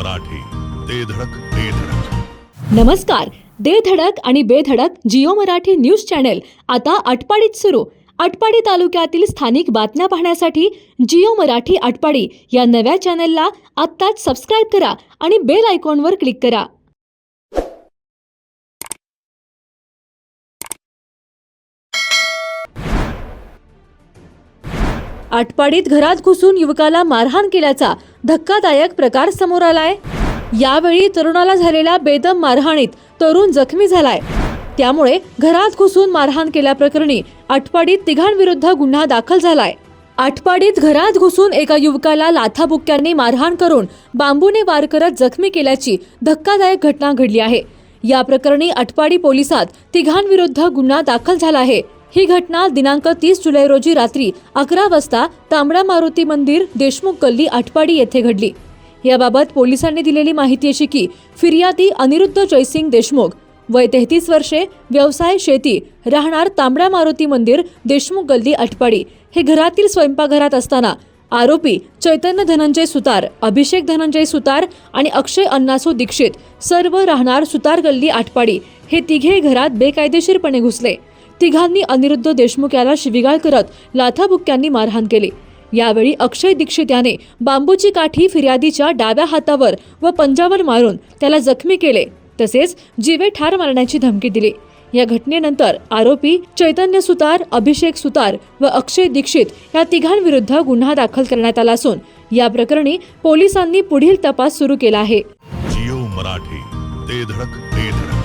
मराठी ते धडक बेधडक नमस्कार दे धडक आणि बेधडक जिओ मराठी न्यूज चॅनेल. आता आटपाडीत सुरू. आटपाडी तालुक्यातील स्थानिक बातम्या पाहण्यासाठी जिओ मराठी आटपाडी या नव्या चॅनेलला आत्ताच सबस्क्राईब करा आणि बेल आयकॉनवर क्लिक करा. आटपाडीत घरात घुसून युवकाला मारहाण केल्याचा धक्कादायक प्रकार समोर आलाय. यावेळी तरुणाला झालेल्या बेदम मारहाणीत तरुण जखमी झालाय. त्यामुळे घरात घुसून मारहाण केल्याप्रकरणी आटपाडीत तिघांविरुद्ध गुन्हा दाखल झालाय. आटपाडीत घरात घुसून एका युवकाला लाथाबुक्क्यांनी मारहाण करून बांबूने वार करत जखमी केल्याची धक्कादायक घटना घडली आहे. या प्रकरणी आटपाडी पोलिसात तिघांविरुद्ध गुन्हा दाखल झाला आहे. ही घटना दिनांक तीस जुलै रोजी रात्री अकरा वाजता तांबडा मारुती मंदिर देशमुख गल्ली आटपाडी येथे घडली. याबाबत पोलिसांनी दिलेली माहिती अशी की फिर्यादी अनिरुद्ध जयसिंग देशमुख वय तेहतीस वर्षे व्यवसाय शेती राहणार तांबडा मारुती मंदिर देशमुख गल्ली आटपाडी. हे घरातील स्वयंपाकघरात असताना आरोपी चैतन्य धनंजय सुतार अभिषेक धनंजय सुतार आणि अक्षय अन्नासू दीक्षित सर्व राहणार सुतार गल्ली आटपाडी. हे तिघे घरात बेकायदेशीरपणे घुसले. तिघांनी अनिरुद्ध देशमुख याला शिविगाळ करत लाथाबुक्क्यांनी मारहाण केली. यावेळी अक्षय दीक्षित याने बांबूची काठी फिर्यादीच्या डाव्या हातावर व पंजावर मारून त्याला जखमी केले तसेच जीवे ठार मारण्याची धमकी दिली. या घटनेनंतर आरोपी चैतन्य सुतार अभिषेक सुतार व अक्षय दीक्षित या तिघांविरुद्ध गुन्हा दाखल करण्यात आला असून या प्रकरणी पोलिसांनी पुढील तपास सुरू केला आहे. जिओ मराठी ते धडक बेधडक